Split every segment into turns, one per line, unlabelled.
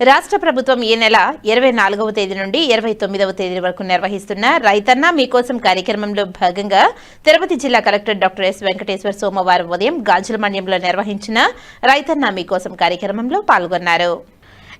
రాష్ట్ర ప్రభుత్వం ఈ నెల ఇరవై నాలుగవ తేదీ నుండి ఇరవై తొమ్మిదవ తేదీ వరకు నిర్వహిస్తున్న రైతన్న మీకోసం కార్యక్రమంలో భాగంగా తిరుపతి జిల్లా కలెక్టర్ డాక్టర్ ఎస్ వెంకటేశ్వర్ సోమవారం ఉదయం గాజుల మండ్యంలో నిర్వహించిన రైతన్న మీకోసం కార్యక్రమంలో పాల్గొన్నారు.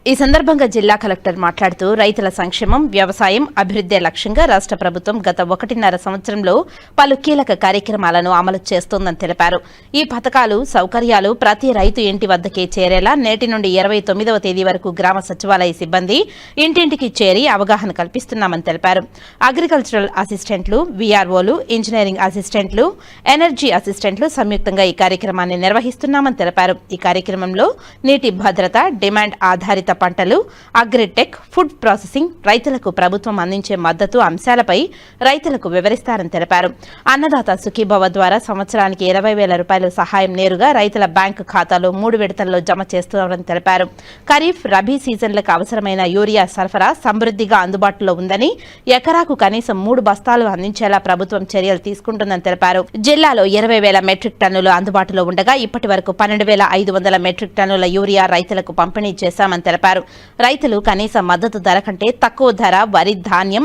ఈ సందర్భంగా జిల్లా కలెక్టర్ మాట్లాడుతూ రైతుల సంక్షేమం వ్యవసాయం అభివృద్ధి లక్ష్యంగా రాష్ట్ర ప్రభుత్వం గత ఒకటిన్నర సంవత్సరంలో పలు కీలక కార్యక్రమాలను అమలు చేస్తోందని తెలిపారు. ఈ పథకాలు సౌకర్యాలు ప్రతి రైతు ఇంటి వద్దకే చేరేలా నేటి నుండి ఇరవై తొమ్మిదవ తేదీ వరకు గ్రామ సచివాలయ సిబ్బంది ఇంటింటికి చేరి అవగాహన కల్పిస్తున్నామని తెలిపారు. అగ్రికల్చరల్ అసిస్టెంట్లు వీఆర్ఓలు ఇంజనీరింగ్ అసిస్టెంట్లు ఎనర్జీ అసిస్టెంట్లు సంయుక్తంగా ఈ కార్యక్రమాన్ని నిర్వహిస్తున్నామని తెలిపారు. ఈ కార్యక్రమంలో నీటి భద్రత డిమాండ్ ఆధారిత పంటలు అగ్రిటెక్ ఫుడ్ ప్రాసెసింగ్ రైతులకు ప్రభుత్వం అందించే మద్దతు అంశాలపై రైతులకు వివరిస్తారని తెలిపారు. అన్నదాత సుఖీభవ ద్వారా సంవత్సరానికి ఇరవై వేల రూపాయల సహాయం నేరుగా రైతుల బ్యాంకు ఖాతాలో మూడు విడతల్లో జమ చేస్తున్నారని తెలిపారు. ఖరీఫ్ రబీ సీజన్లకు అవసరమైన యూరియా సరఫరా సమృద్ధిగా అందుబాటులో ఉందని ఎకరాకు కనీసం మూడు బస్తాలు అందించేలా ప్రభుత్వం చర్యలు తీసుకుంటుందని తెలిపారు. జిల్లాలో ఇరవై వేల మెట్రిక్ టన్నులు అందుబాటులో ఉండగా ఇప్పటి వరకు పన్నెండు వేల ఐదు వందల మెట్రిక్ టన్నుల యూరియా రైతులకు పంపిణీ చేశామని తెలిపారు. రైతులు కనీస మద్దతు ధర కంటే తక్కువ ధర వరి ధాన్యం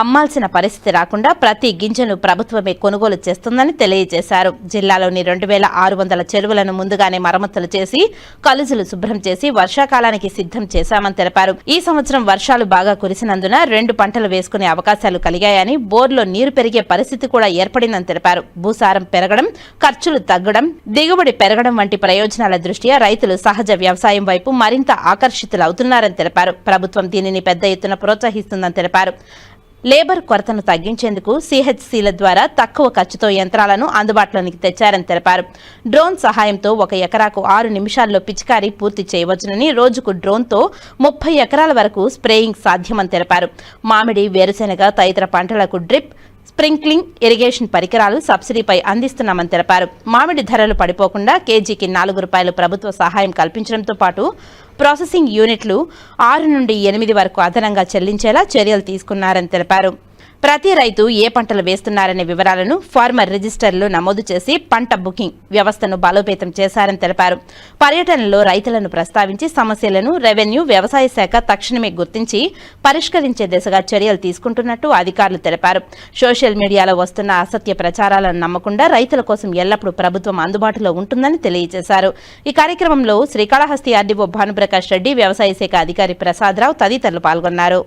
అమ్మాల్సిన పరిస్థితి రాకుండా ప్రతి గింజను ప్రభుత్వమే కొనుగోలు చేస్తుందని తెలియజేశారు. జిల్లాలోని రెండు వేల ఆరు వందల చెరువులను ముందుగానే మరమ్మతులు చేసి కలుజులు శుభ్రం చేసి వర్షాకాలానికి సిద్ధం చేశామని తెలిపారు. ఈ సంవత్సరం వర్షాలు బాగా కురిసినందున రెండు పంటలు వేసుకునే అవకాశాలు కలిగాయని బోర్లో నీరు పెరిగే పరిస్థితి కూడా ఏర్పడిందని తెలిపారు. భూసారం పెరగడం ఖర్చులు తగ్గడం దిగుబడి పెరగడం వంటి ప్రయోజనాల దృష్ట్యా రైతులు సహజ వ్యవసాయం వైపు మరింత ఆకర్షితులవుతున్నారని తెలిపారు. ప్రభుత్వం దీనిని పెద్ద ఎత్తున ప్రోత్సహిస్తుందని తెలిపారు. లేబర్ కొరతను తగ్గించేందుకు సిహెచ్సిల ద్వారా తక్కువ ఖర్చుతో యంత్రాలను అందుబాటులోనికి తెచ్చారని తెలిపారు. డ్రోన్ సహాయంతో ఒక ఎకరాకు ఆరు నిమిషాల్లో పిచికారీ పూర్తి చేయవచ్చునని రోజుకు డ్రోన్తో ముప్పై ఎకరాల వరకు స్ప్రేయింగ్ సాధ్యమని తెలిపారు. మామిడి వేరుశెనగ తదితర పంటలకు డ్రిప్ స్ప్రింక్లింగ్ ఇరిగేషన్ పరికరాలు సబ్సిడీపై అందిస్తున్నామని తెలిపారు. మామిడి ధరలు పడిపోకుండా కేజీకి నాలుగు రూపాయలు ప్రభుత్వ సహాయం కల్పించడంతో పాటు ప్రాసెసింగ్ యూనిట్లు ఆరు నుండి ఎనిమిది వరకు అదనంగా చెల్లించేలా చర్యలు తీసుకున్నారని తెలిపారు. ప్రతి రైతు ఏ పంటలు వేస్తున్నారనే వివరాలను ఫార్మర్ రిజిస్టర్లో నమోదు చేసి పంట బుకింగ్ వ్యవస్థను బలోపేతం చేశారని తెలిపారు. పర్యటనలో రైతులను ప్రస్తావించి సమస్యలను రెవెన్యూ వ్యవసాయ శాఖ తక్షణమే గుర్తించి పరిష్కరించే దిశగా చర్యలు తీసుకుంటున్నట్టు అధికారులు తెలిపారు. సోషల్ మీడియాలో వస్తున్న అసత్య ప్రచారాలను నమ్మకుండా రైతుల కోసం ఎల్లప్పుడూ ప్రభుత్వం అందుబాటులో ఉంటుందని తెలియజేశారు. ఈ కార్యక్రమంలో శ్రీకాళహస్తి ఆర్డీఓ భానుప్రకాష్ రెడ్డి వ్యవసాయ శాఖ అధికారి ప్రసాదరావు తదితరులు పాల్గొన్నారు.